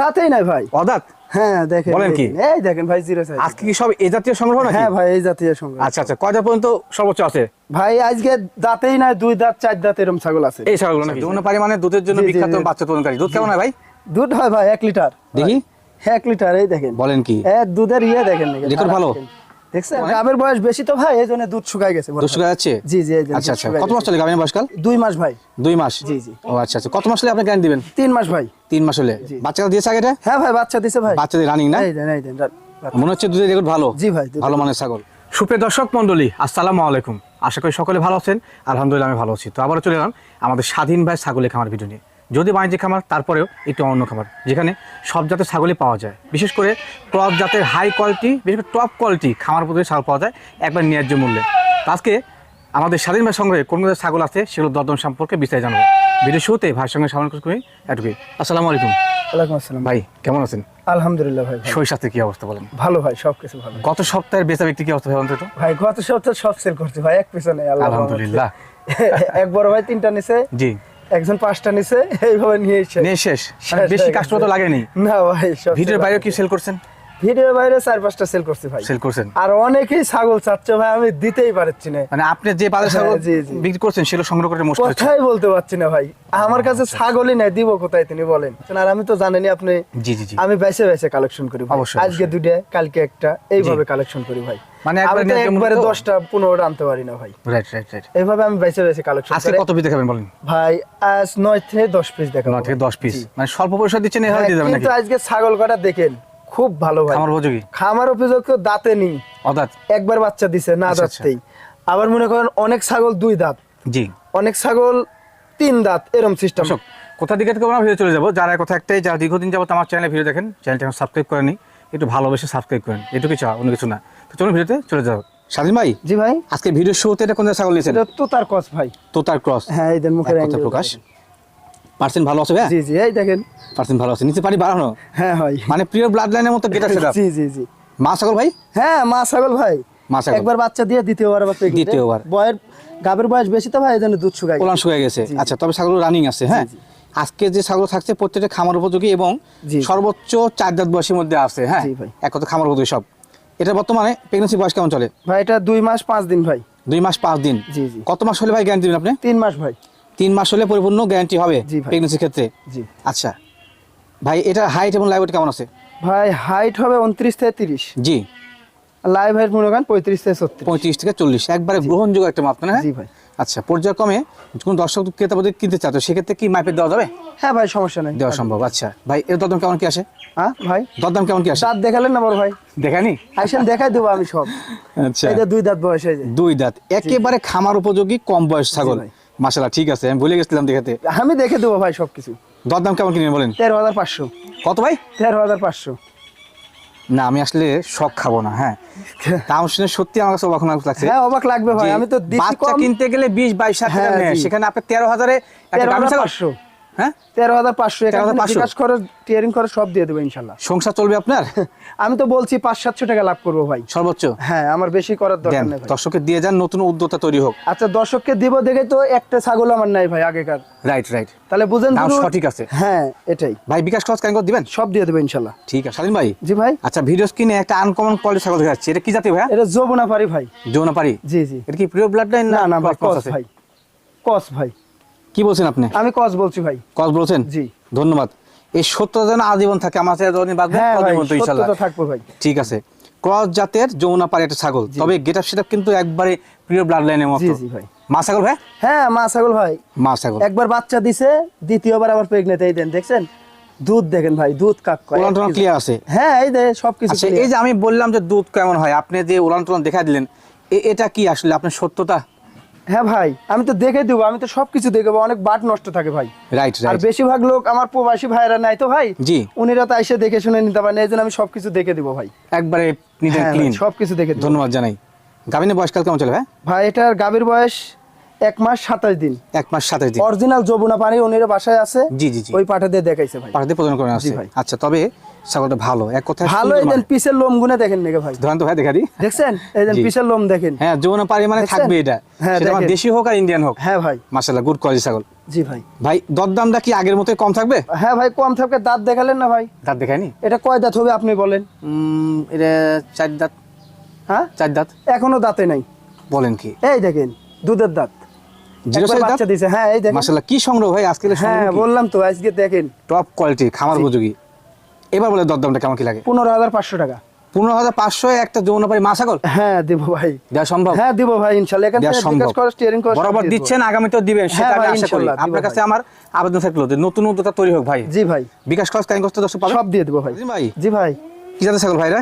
দাঁতেই নাই ভাই। অদাঁত? হ্যাঁ দেখেন বলেন কি? এই দেখেন ভাই জিরো সাইজ আজকে কি সব এই জাতীয় সংগ্রহ নাকি? হ্যাঁ ভাই এই জাতীয় সংগ্রহ। আচ্ছা আচ্ছা কয়টা পর্যন্ত সর্বোচ্চ আছে? ভাই আজকে দাঁতেই নাই দুই দাঁত চার দাঁত এরকম ছাগল আছে। এই ছাগলগুলো নাকি? যৌন পারি মানে দুধের জন্য বিখ্যাত বাচ্চা দুধ কেমন হয় ভাই? দুধ হয় ভাই এক লিটার। দেখি। এক লিটার এই দেখেন। বলেন কি? এ দুধের ইয়ে দেখেন দেখেন। রেকর্ড ভালো? দেখছেন? গাবের বয়স বেশি তো ভাই এই জন্য দুধ শুকায় গেছে দুধ শুকা যাচ্ছে জি জি আচ্ছা আচ্ছা। কত মাস চলে গাভিনের বয়সকাল? দুই মাস ভাই। দুই মাস? জি, জি। ও আচ্ছা আচ্ছা। কত মাস হলে আপনি গ্যারান্টি দিবেন? তিন মাস ভাই। তিন মাস হলে। বাচ্চারা দিয়েছে আগে হ্যাঁ ভাই বাচ্চা দিছে ভাই। বাচ্চাদের রানিং না? এই দেন এই দেন মনে হচ্ছে দুধের রেকর্ড ভালো। জি ভাই, ভালো মানের ছাগল। সুপ্রিয় দর্শক মন্ডলী আসসালামু আলাইকুম। আশা করি সকলে ভালো আছেন। আলহামদুলিল্লাহ আমি ভালো আছি। তো আবারও চলে এলাম আমাদের স্বাধীন ভাই ছাগলের খামার ভিডিও নিয়ে। যদি বাণিজ্যিক খামার তারপরেও একটু অন্য খামার যেখানে সব জাতের ছাগলই পাওয়া যায়। বিশেষ করে ক্রস জাতের হাই কোয়ালিটি বিশেষ করে টপ কোয়ালিটি খামার পদ্ধতি ছাগল পাওয়া যায় একবার ন্যায্য মূল্যে। আজকে আমাদের স্বাধীন ভাই সংগ্রহে কোন কোন ছাগল আছে সেগুলো দরদম সম্পর্কে বিস্তারিত জানব। ভিডিও শুরুতে ভাইয়ের সঙ্গে সামনে করি এটুকুই। আসসালামু আলাইকুম। ওয়ালাইকুম আসসালাম। ভাই কেমন আছেন? আলহামদুলিল্লাহ ভাই কি অবস্থা বলেন? ভালো ভাই সবকিছু ভালো। গত সপ্তাহের বেচা কি অবস্থা ভাই গত সপ্তাহে সব সেল করছে ভাই এক পিছনে আলহামদুলিল্লাহ। এক বড় ভাই তিনটা নিছে। জি। একজন পাঁচটা নিছে এইভাবে নিয়ে এসে। নিয়ে শেষ। মানে বেশি কাস্টমার তো লাগেনি। না ভাই সব ভিডিওর বাইরে কি সেল করছেন? ভিডিও বাইরে চার পাঁচটা সেল করছে ভাই। সেল করছেন? আর অনেকেই ছাগল চাচ্ছে ভাই আমি দিতেই পারছি না। মানে আপনি যে বাজার ছাগল হ্যাঁ, জি। বিক্রি করছেন সেগুলো সংগ্রহ মুশকিল কথাই বলতে পারছি না ভাই। আমার কাছে আচ্ছা। ছাগলই নাই দিব কোথায় তিনি বলেন। আর আমি তো জানেনি আপনি জি জি জি। আমি বেছে বেছে কালেকশন করি আজকে দুইটা কালকে একটা এইভাবে কালেকশন করি ভাই। মানে একবারে তো ন্যায্য মূল্য একবারে তো? দশটা পনেরোটা আনতে পারি না ভাই। রাইট রাইট রাইট এইভাবে আমি বেছে বেছে কালেকশন আজকে কত পিস দেখাবেন বলেন? ভাই আজ নয় থেকে দশ পিস দেখাবো নয় থেকে ভাই। দশ পিস মানে স্বল্প পয়সা দিচ্ছেন এভাবে হ্যাঁ, দিয়ে যাবেন নাকি? কিন্তু আজকে ছাগল কটা দেখেন? খুব ভালো ভাই। খামার উপযোগী? খামার দাঁতে নেই। অদাত? একবার বাচ্চা দিছে না আচ্ছা, আচ্ছা। দাঁততেই আবার মনে করেন অনেক ছাগল দুই দাঁত। জি। অনেক ছাগল তিন দাঁত এরম সিস্টেম কোথা দিকে থেকে আমরা ভিডিও চলে যাব যারা কথা একটাই যারা দীর্ঘদিন যাবত আমার চ্যানেলে ভিডিও দেখেন চ্যানেলটা এখন সাবস্ক্রাইব করেনি একটু ভালোবেসে সাবস্ক্রাইব করেন এটুকু চাওয়া অন্য কিছু না। তো চলুন ভিডিওতে চলে যাব স্বাধীন ভাই? জি ভাই। আজকে ভিডিও শুরুতে এটা কোন ছাগল নিয়েছেন? এটা তো তার কস ভাই। তোতার ক্রস হ্যাঁ এই দেন মুখের প্রকাশ। পার্সেন্ট ভালো আছে জি জি এই দেখেন। পার্সেন্ট ভালো আছে নিচে পানি বাড়ানো? হ্যাঁ ভাই মানে প্রিয় ব্লাড লাইনের মতো গেটা সেটা জি জি জি। মা ছাগল ভাই? হ্যাঁ মা ছাগল ভাই। মা ছাগল। একবার বাচ্চা দিয়ে দ্বিতীয়বার আবার। দ্বিতীয়বার। বয়ের গাবের বয়স বেশি তো ভাই এই জন্য দুধ শুকায় ওলান শুয়ে গেছে। আচ্ছা তবে ছাগল রানিং আছে হ্যাঁ? আজকে যে ছাগল থাকছে প্রত্যেকটা খামার উপযোগী এবং সর্বোচ্চ চার দাঁত বয়সের মধ্যে আছে হ্যাঁ। এক কথা খামার উপযোগী সব। এটা বর্তমানে প্রেগনেন্সি বয়স কেমন চলে? ভাই এটা দুই মাস পাঁচ দিন ভাই। দুই মাস পাঁচ দিন। জি, জি। কত মাস হলে ভাই গ্যারান্টি দিবেন আপনি? তিন মাস ভাই। তিন মাস হলে পরিপূর্ণ গ্যারান্টি হবে প্রেগনেন্সির ক্ষেত্রে? জি। আচ্ছা। ভাই এটা হাইট এবং লাইভ কেমন আছে? ভাই হাইট হবে উনত্রিশ থেকে তিরিশ। জি। লাইভ হাইট মনে করেন পঁয়ত্রিশ থেকে ছত্রিশ। পঁয়ত্রিশ থেকে চল্লিশ। একবারে গ্রহণযোগ্য একটা মাপ না? হ্যাঁ জি ভাই। আচ্ছা পর্যায়ক্রমে কোন দর্শক ক্রেতা যদি কিনতে চায় সেক্ষেত্রে কি মাপের দেওয়া যাবে? হ্যাঁ ভাই সমস্যা নেই। দেওয়া সম্ভব আচ্ছা। ভাই এর দরদাম কেমন কি আসে? হ্যাঁ ভাই। দরদাম কেমন কি আসে? দাঁত দেখালেন না বড় ভাই। দেখানি আইসেন দেখাই দেবো আমি সব। আচ্ছা। যে দুই দাঁত বয়স এই যে দুই দাঁত। একেবারে খামার উপযোগী কম বয়স ছাগল। মাশাআল্লাহ ঠিক আছে আমি ভুলে গেছিলাম দেখাতে। আমি দেখে দেবো ভাই সবকিছু। দরদাম কেমন কিনে বলেন? তেরো হাজার পাঁচশো। কত ভাই? তেরো হাজার পাঁচশো। না আমি আসলে শখ খাব না হ্যাঁ। দাম শুনে সত্যি আমার কাছে অবাক লাগছে। হ্যাঁ অবাক লাগবে ভাই আমি তো বাচ্চা কিনতে গেলে বিশ বাইশ হাজার হ্যাঁ, সেখানে আপনার তেরো হাজারে তেরো হাজার পাঁচশো। হ্যাঁ? তেরো হাজার পাঁচশো এখানে 13,500 বিকাশ করে টিয়ারিং সব দিয়ে দেবো ইনশাল্লাহ। সংসার চলবে আপনার? আমি তো বলছি পাঁচ সাতশো টাকা লাভ করব ভাই। সর্বোচ্চ? হ্যাঁ আমার বেশি করার দরকার নেই ভাই। দিয়ে যান নতুন উদ্যোক্তা তৈরি হোক। আচ্ছা দর্শককে দিব দেখে তো একটা ছাগল আমার নাই ভাই আগেকার। রাইট রাইট তাহলে বুঝেন সঠিক আছে। হ্যাঁ এটাই। ভাই বিকাশ খরচ কেন দিবেন? সব দিয়ে দেবো ইনশাল্লাহ। ঠিক আছে স্বাধীন ভাই। জি ভাই। আচ্ছা ভিডিও স্ক্রিনে একটা আনকমন কোয়ালিটি ছাগল দেখা যাচ্ছে এটা কি জাতীয় ভাইয়া এটা যৌবনা পারি ভাই। যৌনা পারি জি জি। এটা কি প্রিয় ব্লাড লাইন না না ভাই কস ভাই। কস ভাই। কি বলছেন আপনি? আমি কস বলছি ভাই। কস বলছেন? জি। ধন্যবাদ। এই সত্যতা যেন আজীবন থাকে? আমার সাথে যতদিন ভাই ততদিন তো থাকব ভাই। ঠিক আছে। ক্রস জাতের যমুনা পারে একটা ছাগল। তবে গেট আপ সেটা কিন্তু একবারে প্রিয় ব্লাড লাইনের মতো। জি, জি ভাই। মা ছাগল ভাই? হ্যাঁ মা ছাগল ভাই। মা ছাগল। একবার বাচ্চা দিছে দ্বিতীয়বার আবার প্রেগনেন্ট এই দেন দেখছেন? দুধ দেখেন ভাই দুধ কাক কয় উলান টুলান ক্লিয়ার আছে? হ্যাঁ এই দে সবকিছু আচ্ছা clear। এই যে আমি বললাম যে দুধ কেমন হয় আপনি যে উলান টুলান দেখা দিলেন এটা কি আসলে? আপনার সত্যতা? হ্যাঁ ভাই আমি তো দেখে দেবো আমি তো সবকিছু দেখে অনেক বাট নষ্ট থাকে ভাই। রাইট আর বেশিরভাগ লোক আমার প্রবাসী ভাইরা নাই তো ভাই? জি। উনিরা তো এসে দেখে শুনে নিতে পারেন এই জন্য আমি সবকিছু দেখে দিব ভাই। একবারে হ্যাঁ ক্লিন সবকিছু দেখে ধন্যবাদ জানাই। গাভিনের বয়সকাল কেমন চলে ভাই? ভাই এটার গাভীর বয়স এক মাস সাতাশ দিন। এক মাস সাতাশ দিন। অরিজিনাল যমুনা পানি উনিরা বাসায় আছে। জি জি জি। ওই পাঠা দিয়ে দেখাইছে ভাই। পাঠাতে প্রদান করে আসছে। ভাই। আচ্ছা তবে ছাগলটা ভালো। এক কথা ভালো পিসের লোম গুনে দেখেন নাকি ভাই। ধরেন তো ভাই দেখা দিই দেখছেন? পিসের লোম দেখেন। হ্যাঁ পারি মানে থাকবে এটা। হ্যাঁ, সেটা আমার দেশি হোক আর ইন্ডিয়ান হোক। হ্যাঁ ভাই। মাশাআল্লাহ গুড কোয়ালিটি ছাগল। জি ভাই। ভাই দরদামটা কি আগের মতোই কম থাকবে? হ্যাঁ ভাই কম থাকে দাঁত দেখালেন না ভাই। দাঁত দেখায়নি? এটা কয় দাঁত হবে আপনি বলেন? উম, এটা চার দাঁত। হ্যাঁ? চার দাঁত। এখনও দাঁতে নাই। বলেন কি? এই দেখেন দুধের দাঁত। বাচ্চা দিছে। হ্যাঁ এই দেখেন। মাসাল্লাহ কি সংগ্রহ ভাই? আজকে হ্যাঁ বললাম তো আজকে দেখেন। টপ কোয়ালিটি খামার উপযোগী। এবার বলে দরদামটা কেমন কি লাগে? পনেরো হাজার পাঁচশো টাকা। পনেরো হাজার পাঁচশো একটা যৌনপারি মা ছাগল? হ্যাঁ দিব ভাই। দেওয়া সম্ভব? হ্যাঁ দিব ভাই ইনশাল্লাহ। এখান থেকে বিকাশ করে স্টিয়ারিং করে বরাবর দিচ্ছেন আগামীতেও দিবেন সেটা হ্যাঁ আমি আশা করি। আপনার কাছে আমার আবেদন থাকল যে নতুন উদ্যোক্তা তৈরি হোক ভাই। জি ভাই। বিকাশ খরচ কাহিনী কষ্ট দর্শক সব দিয়ে দেবো ভাই। বুঝলেন ভাই? জি ভাই। কি জাতের ছাগল ভাইরা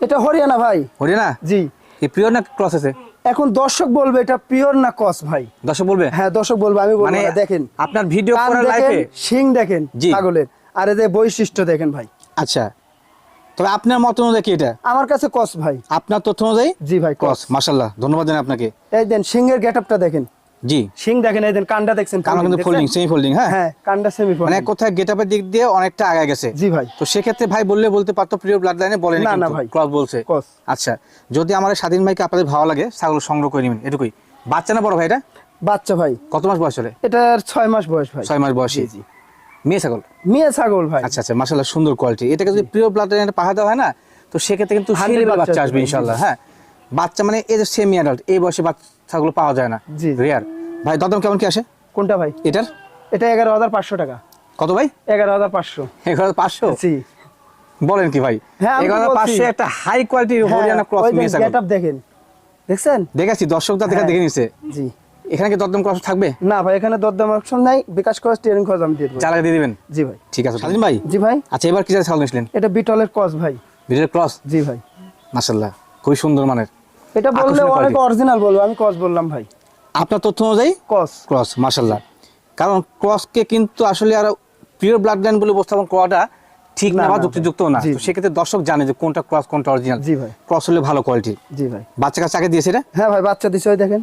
এটা হরিয়ানা ভাই। হরিয়ানা? জি। এই প্রিয় না ক্রস আছে? এখন দর্শক বলবে এটা পিওর না কস ভাই। দর্শক বলবে? হ্যাঁ দর্শক বলবে আমি বলব মানে দেখেন। আপনার ভিডিও করার দেখেন লাইফে শিং দেখেন জি। ছাগলের। আর এদের বৈশিষ্ট্য দেখেন ভাই। আচ্ছা তবে আপনার মত অনুযায়ী কি এটা? আমার কাছে কস ভাই। আপনার তথ্য অনুযায়ী? জি ভাই কস। মাশাল্লাহ ধন্যবাদ জানাই আপনাকে। এই দেন সিংহের গেটআপটা দেখেন। জি। সিং দেখেন এই দেন কানটা দেখছেন কারণ কিন্তু ফোল্ডিং সেমি ফোল্ডিং হ্যাঁ? হ্যাঁ কানটা সেমি ফোল্ডিং মানে কথায় গেট আপের দিক দিয়ে অনেকটা আগে গেছে। জি ভাই। তো সেক্ষেত্রে ভাই বললে বলতে পারতো প্রিয় ব্লাড লাইনে বলেন না, না ভাই। ক্রস বলছে। কস। আচ্ছা যদি আমার স্বাধীন ভাইকে আপনাদের ভালো লাগে ছাগল সংগ্রহ করে নেবেন এটুকুই। বাচ্চা না বড় ভাই এটা? বাচ্চা ভাই। কত মাস বয়স চলে এটার ছয় মাস বয়স ভাই। ছয় মাস বয়সী। জি। মেয়ে ছাগল? মেয়ে ছাগল ভাই। আচ্ছা আচ্ছা মাসাল্লাহ সুন্দর কোয়ালিটি এটাকে যদি প্রিয় লাইনে পাঠা দেওয়া হয় না? তো সেক্ষেত্রে কিন্তু 100 সেই level বাচ্চা আসবে ইনশাল্লাহ হ্যাঁ। বাচ্চা মানে এই যে সেমি অ্যাডাল্ট এই বয়সে বাচ্চাগুলো পাওয়া যায় না। রেয়ার ভাই দদম কেমন কি আসে? কোনটা ভাই? এটার? এটা এগারো হাজার পাঁচশো টাকা। কত ভাই? এগারো হাজার পাঁচশো। এগারো হাজার পাঁচশো? জি। বলেন কি ভাই? হ্যাঁ, এগারো বলছি। পাঁচশো একটা হাই কোয়ালিটির হরিয়ানা ক্রস দেখেন। দেখছেন? দেখেছি দর্শকরা দেখা হ্যাঁ। দেখে নিছে। জি। এখানে কি দরদম ক্রস থাকবে? না ভাই এখানে দরদাম অপশন নাই। বিকাশ করে স্টিয়ারিং খরচ আমি দিয়ে দেবো। চালাকে দিয়ে দিবেন? জি ভাই। ঠিক আছে। স্বাধীন ভাই? জি ভাই। আচ্ছা এবার কি ছাগল নিয়েছিলেন এটা বিটলের কস ভাই। ভিডিওর ক্রস জি ভাই। মাসাল্লাহ খুবই সুন্দর মানের। এটা বললে অনেক অরিজিনাল বলব আমি কস বললাম ভাই। আপনার তথ্য অনুযায়ী? কস ক্রস মাসাল্লাহ কারণ ক্রসকে কিন্তু আসলে আর পিওর ব্লাড লাইন বলে উপস্থাপন করাটা ঠিক না, বা না, যুক্তিযুক্ত না। তো সেক্ষেত্রে দর্শক জানে যে কোনটা ক্রস কোনটা অরিজিনাল জি ভাই। ক্রস হলে ভালো কোয়ালিটি জি ভাই। বাচ্চা কাছে আগে দিয়েছে এটা? হ্যাঁ ভাই বাচ্চা দিছে ওই দেখেন।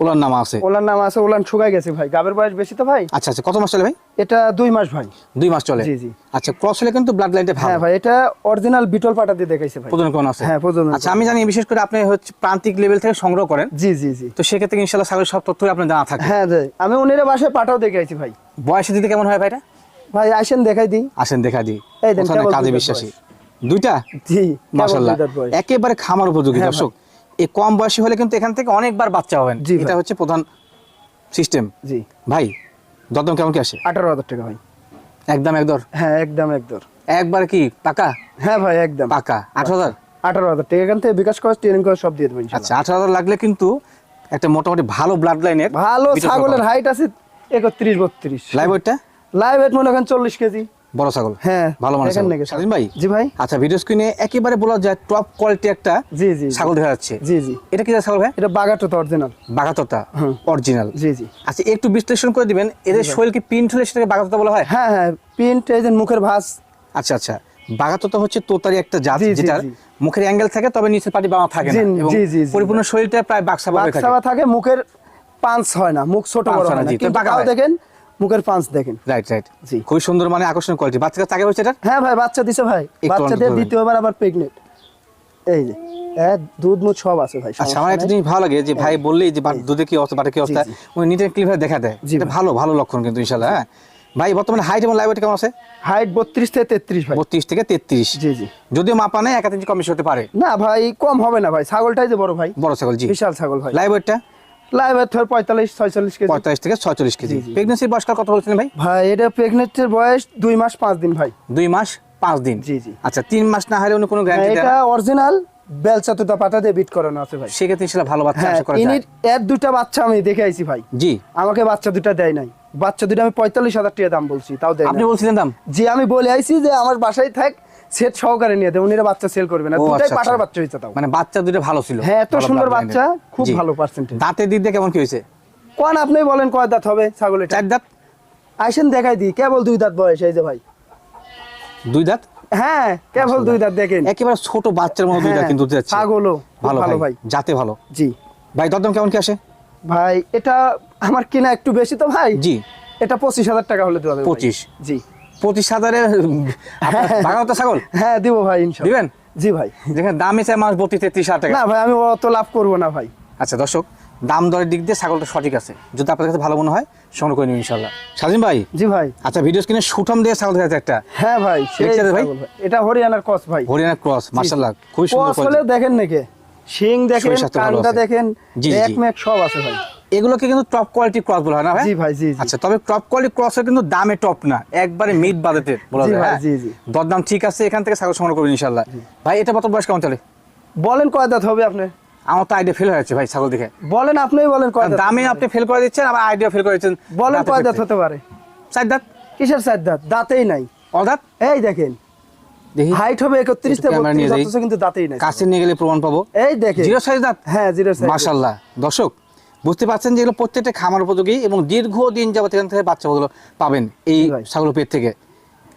ওলার নাম আছে? ওলার নাম আছে ওলান শুকাই গেছে ভাই। গাবের বয়স বেশি তো ভাই? আচ্ছা আচ্ছা কত মাস চলে ভাই? এটা দুই মাস ভাই। দুই মাস চলে? জি, জি। আচ্ছা ক্রস হলে কিন্তু ব্লাড লাইনটা হ্যাঁ ভাই এটা অরিজিনাল বিটল পাটা দিয়ে দেখাইছে ভাই। কোন আছে? হ্যাঁ, আচ্ছা আমি জানি বিশেষ করে আপনি হচ্ছে প্রান্তিক লেভেল থেকে সংগ্রহ করেন। জি জি জি। তো সেক্ষেত্রে ইনশাল্লাহ ছাগলের সব আপনার জানা থাকে হ্যাঁ জি। আমি উনিরা বাসায় পাটাও দেখাইছি ভাই। বয়সে দিতে কেমন হয় ভাইটা ভাই আসেন দেখাই দিই। আসেন দেখা দিই। এই দেন, ওখানে কাজে বিশ্বাসী। দুইটা? জি বয়স। একেবারে খামার উপযোগী হ্যাঁ, দর্শক। এই কম বয়সী হলে কিন্তু এখান থেকে অনেকবার বাচ্চা হবেন। এটা হচ্ছে প্রধান সিস্টেম জি। ভাই দরদম কেমন কি আসে? আঠারো হাজার টাকা ভাই। একদম একদর? হ্যাঁ একদম একদম একবার কি পাকা? হ্যাঁ ভাই একদম। পাকা। আট হাজার? আঠারো হাজার টাকা। এখান থেকে বিকাশ করে ট্রেনিং করে সব দিয়ে দেবো ইনশাল্লাহ। আচ্ছা আট হাজার লাগলে কিন্তু একটা মোটামুটি ভালো ব্লাড লাইনের ভালো ছাগলের হাইট আছে একত্রিশ বত্রিশ। লাইভ ওয়েটটা লাইভ ওয়েট মনে করেন চল্লিশ কেজি। বড় ছাগল? হ্যাঁ। ভালো ছাগল। স্বাধীন ভাই? জি ভাই। আচ্ছা ভিডিও স্ক্রিনে একেবারে বলা যায় টপ কোয়ালিটি একটা জি জি। ছাগল দেখা যাচ্ছে। জি জি। এটা কি ছাগল ভাই? এটা অরিজিনাল অরিজিনাল জি জি। আচ্ছা একটু বিশ্লেষণ করে দিবেন। এদের কি হলে সেটাকে বলা হয়? হ্যাঁ হ্যাঁ প্রিন্ট এই যে মুখের ভাঁজ। আচ্ছা আচ্ছা। বাগাততা হচ্ছে তোতারি একটা জাত জি। মুখের অ্যাঙ্গেল থাকে তবে নিচের পাটি বামা থাকে না। এবং। পরিপূর্ণ শরীরটা প্রায় বাক্সা ভাবে থাকে। বাক্সাবা থাকে মুখের পাঁচ হয় না মুখ ছোট বড় হয় না, হয় কিন্তু দেখেন মুখের পাঁচ দেখেন। রাইট রাইট জি। খুবই সুন্দর মানে আকর্ষণীয় কোয়ালিটি বাচ্চা আগে হচ্ছে এটা? হ্যাঁ ভাই বাচ্চা দিছে ভাই। বাচ্চা দিয়ে দ্বিতীয়বার আবার প্রেগনেন্ট এই যে দুধ মুধ সব আছে ভাই আচ্ছা আমার একটা জিনিস ভালো লাগে যে ভাই বললেই যে দুধে কি অবস্থা বাটে কি অবস্থা? উনি দেখা দেয়। এটা ভালো ভালো লক্ষণ কিন্তু ইনশাল্লাহ হ্যাঁ। ভাই বর্তমানে হাইট এবং লাইভ কেমন আছে? হাইট বত্রিশ থেকে তেত্রিশ ভাই। বত্রিশ থেকে তেত্রিশ। জি জি। যদিও মাপা নেই এক ইঞ্চি কম বেশি হতে পারে। না ভাই কম হবে না ভাই ছাগলটাই যে বড় ভাই। বড় ছাগল জি। বিশাল ছাগল ভাই। লাইভ ওয়েটটা লাইভ পঁয়তাল্লিশ ছয়চল্লিশ কেজি। পঁয়তাল্লিশ থেকে ছয়চল্লিশ কেজি। জি, জি। প্রেগনেন্সির বয়সকাল কত বলছিলেন ভাই? ভাই এটা প্রেগনেন্টের বয়স দুই মাস পাঁচ দিন ভাই। দুই মাস পাঁচ দিন? জি, জি। আচ্ছা তিন মাস না হলে উনি কোনো গ্যারান্টি এটা অরিজিনাল বেলচা তোতা পাতা দিয়ে বিট করানো আছে ভাই। সেক্ষেত্রে ইনশাল্লাহ ভালো বাচ্চা হ্যাঁ আশা করা যায়। এর দুটা বাচ্চা আমি দেখে আইছি ভাই। জি। আমাকে বাচ্চা দুটা দেয় নাই। বাচ্চা দুটা আমি পঁয়তাল্লিশ হাজার টাকা দাম বলছি তাও দেয় আপনি বলছিলেন দাম? জি আমি বলে আইছি যে আমার বাসায় থাক সেট সহকারে নিয়ে বাচ্চা সেল করবে না। দুটাই আচ্ছা, পাঠার আচ্ছা। বাচ্চা হয়েছে তাও। মানে বাচ্চা দুটো ভালো ছিল। হ্যাঁ এত সুন্দর বাচ্চা খুব ভালো পার্সেন্টেজ দাঁতের দিক দিয়ে কেমন কি হয়েছে? কোন আপনি বলেন কয় দাঁত হবে ছাগলের চার দাঁত। আইসেন দেখাই দিই কেবল দুই দাঁত বয়স এই যে ভাই। দুই দাঁত? হ্যাঁ কেবল দুই দাঁত দেখেন। একেবারে ছোট বাচ্চার মতো দুই দাঁত হ্যাঁ, কিন্তু ছাগলও ভালো ভালো ভাই যাতে ভালো। জি। ভাই দরদাম কেমন কি আসে? ভাই এটা আমার কিনা একটু বেশি তো ভাই। জি। এটা পঁচিশ হাজার টাকা হলে দেওয়া যাবে পঁচিশ। জি। পঁচিশ হাজারে বাগানত ছাগল? হ্যাঁ দিব ভাই দিবেন? জি ভাই। যেখানে দামে চাই মাস বত্রিশ তেত্রিশ হাজার টাকা। না ভাই আমি অত লাভ করব না ভাই। আচ্ছা দর্শক দাম দরের দিক দিয়ে ছাগলটা সঠিক আছে। যদি আপনাদের কাছে ভালো মনে হয় সংগ্রহ করে নিন ইনশাল্লাহ। স্বাধীন ভাই? জি ভাই। আচ্ছা ভিডিও স্ক্রিনে সুঠাম দিয়ে ছাগল দেখা একটা। হ্যাঁ ভাই ভাই। এটা হরিয়ানার কস ভাই। হরিয়ানা ক্রস মার্শাল্লাহ খুবই সুন্দর। দেখেন নাকি? শিং দেখেন কানটা দেখেন এক। মেক সব আছে ভাই। এগুলোকে কিন্তু টপ কোয়ালিটি ক্রস বলা হয় না ভাই? জি ভাই জি আচ্ছা তবে টপ কোয়ালিটি ক্রসের কিন্তু দামে টপ না। একবারে মিট বাজেটের বলা যায় হ্যাঁ? জি, জি। দরদাম ঠিক আছে এখান থেকে ছাগল সংগ্রহ করবেন ইনশাল্লাহ ভাই এটা কত বয়স কেমন চলে? বলেন কয় দাঁত হবে আপনি? আমার তো আইডিয়া ফেল হয়ে যাচ্ছে ভাই ছাগল দেখে। বলেন আপনিই বলেন কয় দাঁত দামে আপনি ফেল করে দিচ্ছেন আবার আইডিয়া ফেল করে দিচ্ছেন? বলেন কয় দাঁত হতে পারে। চার দাঁত? কিসের চার দাঁত? দাঁতেই নাই। অদাঁত এই দেখেন। দেখি। হাইট হবে একত্রিশ একটু থেকে ক্যামেরা নিয়ে বত্রিশ যাই। অথচ কিন্তু দাঁতেই নাই। কাছে নিয়ে গেলে প্রমাণ পাবো। এই দেখেন। জিরো সাইজ দাঁত? হ্যাঁ জিরো সাইজ মাশাল্লাহ দর্শক বুঝতে পারছেন যে এগুলো প্রত্যেকটা খামার উপযোগী এবং দীর্ঘদিন যাবত এখান থেকে বাচ্চাগুলো পাবেন এই ছাগল পেট থেকে।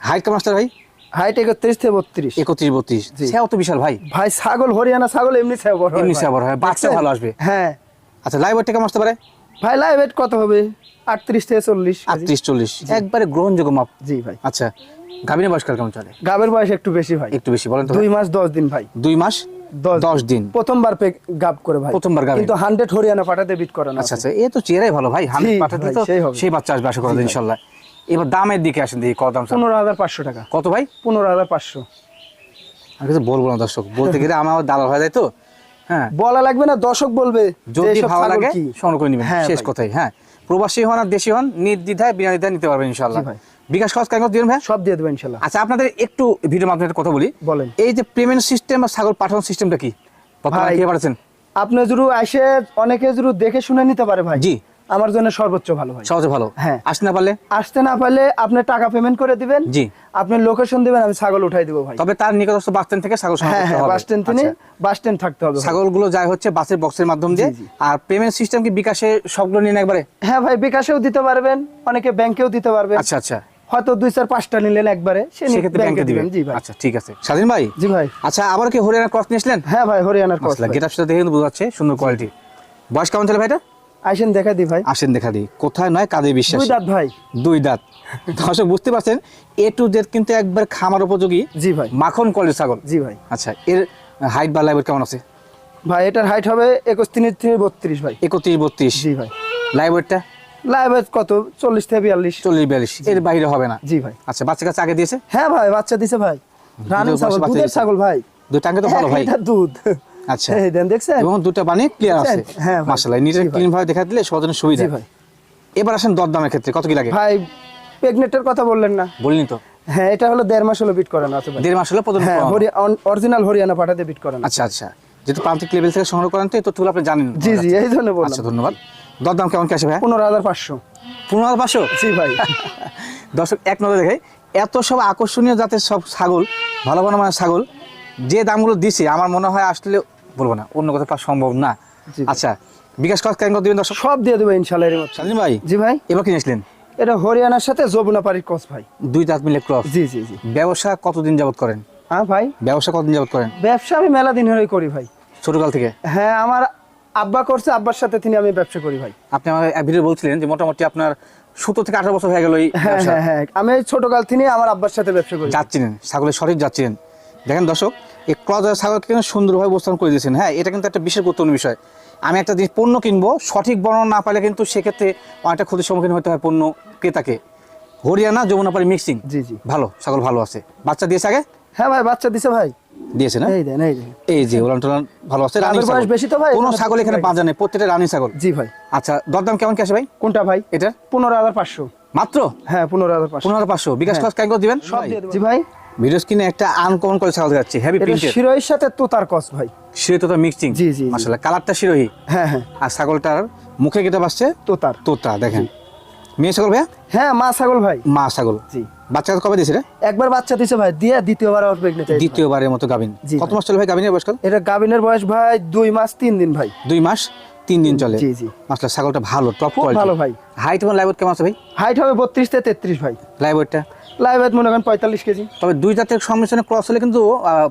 হাইট কেমন আসতে ভাই? হাইট একত্রিশ থেকে বত্রিশ। একত্রিশ বত্রিশ। সেও তো বিশাল ভাই। ভাই ছাগল হরিয়ানা ছাগল এমনি বড় এমনি। বড় হয়, বাচ্চা ভালো আসবে। হ্যাঁ। আচ্ছা লাইভ ওয়েটটা কেমন আসতে পারে? ভাই লাইভ ওয়েট কত হবে? আটত্রিশ থেকে চল্লিশ আটত্রিশ চল্লিশ। একবারে গ্রহণযোগ্য মাপ। জি ভাই। আচ্ছা গাভিনের বয়স কেমন চলে? গাবের বয়স একটু বেশি ভাই। একটু বেশি বলেন দুই মাস দশ দিন ভাই। দুই মাস? দশ দিন। প্রথমবার পে গাব করে ভাই। প্রথমবার গাবে। কিন্তু হান্ড্রেড হরিয়ানা পাঠাতে বিট করানো আচ্ছা আচ্ছা এ তো ভালো ভাই হান্ড্রেড পাঠাতে তো সেই বাচ্চা আসবে আশা করা ইনশাল্লাহ। এবার দামের দিকে আসেন দেখি কত দাম চান। পনেরো হাজার পাঁচশো টাকা। কত ভাই? পনেরো হাজার পাঁচশো। আমি কিছু বলব না দর্শক বলতে গেলে আমার দালাল হয়ে যায় তো। হ্যাঁ। বলা লাগবে না দর্শক বলবে যদি ভালো লাগে? সংগ্রহ করে নেবেন হ্যাঁ শেষ কথাই হ্যাঁ। প্রবাসী হন আর দেশি হন নির্দ্বিধায় বিনা নিতে পারবেন ইনশাল্লাহ। ভাই। বিকাশ খরচ কেন দিবেন ভাই সব দিয়ে দেবো ইনশাল্লাহ আচ্ছা আপনাদের একটু ভিডিও মাধ্যমে কথা বলি বলেন। এই যে পেমেন্ট সিস্টেম আর ছাগল পাঠানোর সিস্টেমটা কি বর্তমানে কে পাঠাচ্ছেন আপনি যদি আসে অনেকে যদি দেখে শুনে নিতে পারে ভাই জি। আমার জন্য সর্বোচ্চ ভালো ভাই সহজে ভালো হ্যাঁ। আসতে না পারলে আসতে না পারলে আপনি টাকা পেমেন্ট করে দিবেন জি। আপনি লোকেশন দিবেন আমি ছাগল উঠাই দেবো ভাই তবে তার নিকটস্থ বাস স্ট্যান্ড থেকে ছাগল সংগ্রহ হ্যাঁ করতে হ্যাঁ হবে। বাস স্ট্যান্ড আচ্ছা। বাস স্ট্যান্ড থাকতে হবে। ছাগলগুলো যায় হচ্ছে বাসের বক্সের মাধ্যম দিয়ে। আর পেমেন্ট সিস্টেম কি বিকাশে সবগুলো নিয়ে একবারে হ্যাঁ ভাই বিকাশেও দিতে পারবেন অনেকে ব্যাংকেও দিতে পারবেন আচ্ছা আচ্ছা হয়তো দুই চার পাঁচটা নিলেন একবারে সেক্ষেত্রে ব্যাংকে ব্যাংকে দিবেন। জি ভাই। আচ্ছা ঠিক আছে। স্বাধীন ভাই? জি ভাই। আচ্ছা আবার কি হরিয়ানা ক্রস নিয়েছিলেন হ্যাঁ ভাই হরিয়ানার কস গেট আপ দেখে কিন্তু বোঝা যাচ্ছে সুন্দর কোয়ালিটি বয়স কেমন চলে ভাইটা? আইসেন দেখা দি ভাই। আসেন দেখা দিই। কোথায় নয় কাজে বিশ্বাস। দুই দাঁত ভাই। দুই দাঁত। দর্শক বুঝতে পারছেন এ টু জেড কিন্তু একবার খামার উপযোগী। জি ভাই। মাখন কলের ছাগল। জি ভাই। আচ্ছা এর হাইট বা লাইভ কেমন আছে? ভাই এটার হাইট হবে একুশ তিন থেকে বত্রিশ ভাই। একত্রিশ বত্রিশ। জি ভাই। লাইভ লাইভ কত? চল্লিশ থেকে বিয়াল্লিশ। চল্লিশ বিয়াল্লিশ। এর বাইরে হবে না? জি ভাই। আচ্ছা বাচ্চা কাছে আগে দিয়েছে? হ্যাঁ ভাই বাচ্চা দিছে ভাই। রানিং ছাগল দুধের ছাগল ভাই। দুই টাঙ্গে তো ভালো ভাই। দুধ। আচ্ছা। এই দেন দেখছেন? এবং দুটো পানি ক্লিয়ার আছে। হ্যাঁ। ক্লিন ভাবে দেখা দিলে সুবিধা। ভাই। এবার আসেন দরদামের ক্ষেত্রে কত কি লাগে? ভাই প্রেগনেন্টের কথা বললেন না। বলিনি তো। হ্যাঁ এটা হলো দেড় মাস হলো বিট করানো আছে ভাই। দেড় মাস হলো প্রথম হ্যাঁ অরিজিনাল হরিয়ানা পাঠাতে বিট করানো। আচ্ছা আচ্ছা। যেহেতু প্রান্তিক লেভেল থেকে সংগ্রহ করেন তো এই তথ্যগুলো আপনি জানেন। জি জি এই জন্য আচ্ছা ধন্যবাদ। দরদাম কেমন কি আসে ভাই পনেরো হাজার পাঁচশো। পনেরো হাজার পাঁচশো? জি ভাই। দর্শক এক নজর দেখে এত সব আকর্ষণীয় জাতের সব ছাগল ভালো ভালো মানে ছাগল যে দামগুলো দিছে আমার মনে হয় আসলে বলব না অন্য কথা পাওয়া সম্ভব না। আচ্ছা বিকাশ খরচ কেন দিবেন দর্শক? সব দিয়ে দেবো ইনশাল্লাহ এর মধ্যে ভাই জি ভাই। এবার কিনেছিলেন এটা হরিয়ানার সাথে যমুনা পাড়ির কস ভাই। দুই দাঁত মিলে ক্রস। জি জি জি। ব্যবসা কতদিন যাবত করেন? হ্যাঁ ভাই। ব্যবসা কতদিন যাবত করেন? ব্যবসা আমি মেলা দিন ধরেই করি ভাই। ছোটকাল থেকে? হ্যাঁ আমার আব্বা করছে আব্বার সাথে তিনি আমি ব্যবসা করি ভাই। আপনি আমার ভিডিও বলছিলেন যে মোটামুটি আপনার সতেরো থেকে আঠারো বছর হয়ে গেল হ্যাঁ হ্যাঁ হ্যাঁ আমি এই ছোটকাল থেকে আমার আব্বার সাথে ব্যবসা করি। যাচ্ছিলেন ছাগলের সঠিক যাচ্ছিলেন। দেখেন দর্শক এই ক্রস ছাগলকে কিন্তু সুন্দরভাবে উপস্থাপন করে দিয়েছেন। হ্যাঁ এটা কিন্তু একটা বিশেষ গুরুত্বপূর্ণ বিষয়। আমি একটা জিনিস পণ্য কিনবো সঠিক বর্ণনা না পাইলে কিন্তু সেক্ষেত্রে অনেকটা ক্ষতির সম্মুখীন হতে হয় পণ্য ক্রেতাকে। হরিয়ানা যমুনাপাড়ি মিক্সিং জি জি। ভালো ছাগল ভালো আছে। বাচ্চা দিয়েছে আগে? হ্যাঁ ভাই বাচ্চা দিছে ভাই। দিয়েছে না? এই দেন এই এই যে ওলান টোলান ভালো আছে রানিং ছাগল। বেশি তো ভাই, কোনো ছাগল এখানে ভাই। পাঁচা নেই প্রত্যেকটা রানিং ছাগল। জি ভাই। আচ্ছা দরদাম কেমন কি আসে ভাই? কোনটা ভাই? এটা? পনেরো হাজার পাঁচশো। মাত্র? হ্যাঁ পনেরো হাজার পাঁচশো। পনেরো হাজার পাঁচশো। বিকাশ হ্যাঁ। দিবেন? সব। জি ভাই। ভিডিও স্ক্রিনে একটা আনকমন করে ছাগল যাচ্ছে হেভি প্রিন্টেড শিরোহির সাথে তোতার কস ভাই। শিরোহি তোতা মিক্সিং জি, জি। মাশাআল্লাহ কালারটা শিরোহি। হ্যাঁ হ্যাঁ। আর ছাগলটার মুখে কেটে বাসছে তোতার। তোতা দেখেন। মেয়ে ছাগল ভাইয়া? হ্যাঁ মা ছাগল ভাই। মা ছাগল। জি। বাচ্চা কবে দিয়েছে রে? একবার বাচ্চা দিছে ভাই দিয়ে দ্বিতীয়বার আবার প্রেগনেন্ট দ্বিতীয়বারের মতো গাবিন কত মাস চলে ভাই গাবিনের বয়সকাল এটা গাবিনের বয়স ভাই দুই মাস তিন দিন ভাই। দুই মাস তিন দিন চলে। জি, জি। মাসলা ছাগলটা ভালো টপ কোয়ালিটি ভালো ভাই। হাইট এবং লাইভ কেমন আছে ভাই? হাইট হবে বত্রিশ থেকে তেত্রিশ ভাই। লাইভ ওয়েটটা লাইভ হাইট মনে করেন পঁয়তাল্লিশ কেজি। তবে দুই জাতের সংমিশ্রণে ক্রস হলে কিন্তু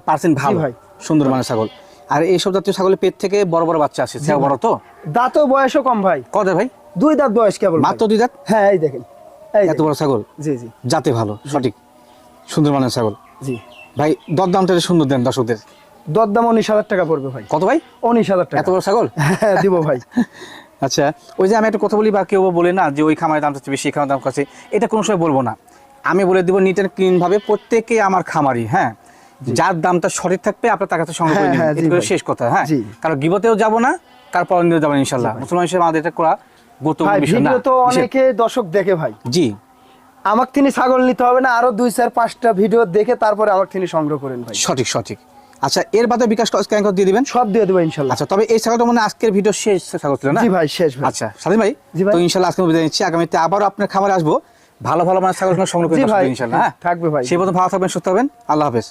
পার্সেন্ট ভালো। ভাই। সুন্দর মানের ছাগল। আর এইসব জাতীয় ছাগলের পেট থেকে বড় বড় বাচ্চা আসে বড় তো? দাঁতও বয়সও কম ভাই। কত ভাই? দুই দাঁত বয়স কেবল। মাত্র দুই দাঁত? হ্যাঁ এই দেখেন। এই এত বড় ছাগল? জি জি। জাতে ভালো সঠিক। সুন্দর মানের ছাগল। জি। ভাই দরদামটা সুন্দর দেন দর্শকদের। দরদাম উনিশ হাজার টাকা পড়বে ভাই। কত ভাই? উনিশ হাজার টাকা। এত বড় ছাগল? হ্যাঁ দিব ভাই। আচ্ছা ওই যে আমি একটা কথা বলি বা কেউ বলে না যে ওই খামারের দাম হচ্ছে বেশি এই খামারের দাম কাছে এটা কোনো সময় বলব না। আমি বলে দেবো নিট অ্যান্ড ক্লিন ভাবে প্রত্যেকে আমার খামারি হ্যাঁ? যার দামটা সঠিক থাকবে আপনার তার কাছে সংগ্রহ করে হ্যাঁ, হ্যাঁ, শেষ কথা হ্যাঁ। কারণ গিবতেও যাব না কার পরনিও যাব ইনশাল্লাহ। মুসলমান হিসেবে আমাদের এটা করা ভিডিও তো অনেকে দর্শক দেখে ভাই। জি। আমাকে তিনি ছাগল নিতে হবে না আরও দুই চার পাঁচটা ভিডিও দেখে তারপরে আমাকে তিনি সংগ্রহ করেন ভাই। সঠিক সঠিক। আচ্ছা এর বাদে বিকাশ স্ক্যান করে দিয়ে দিবেন? সব দিয়ে দেবো ইনশাল্লাহ। আচ্ছা তবে এই ছাগলটা মানে আজকের ভিডিও শেষ ছাগল ছিল না? জি ভাই শেষ আচ্ছা স্বাধীন ভাই? জি ভাই। তো ইনশাল্লাহ আজকে বিদায় নিচ্ছি। আগামীতে আবারও আপনার খামারে আসব। ভালো ভালো মানে ছাগল সংগ্রহ করে ইনশাল্লাহ হ্যাঁ? থাকবে ভাই। সেই পর্যন্ত ভালো থাকবেন সুস্থ হবেন আল্লাহ হাফেজ।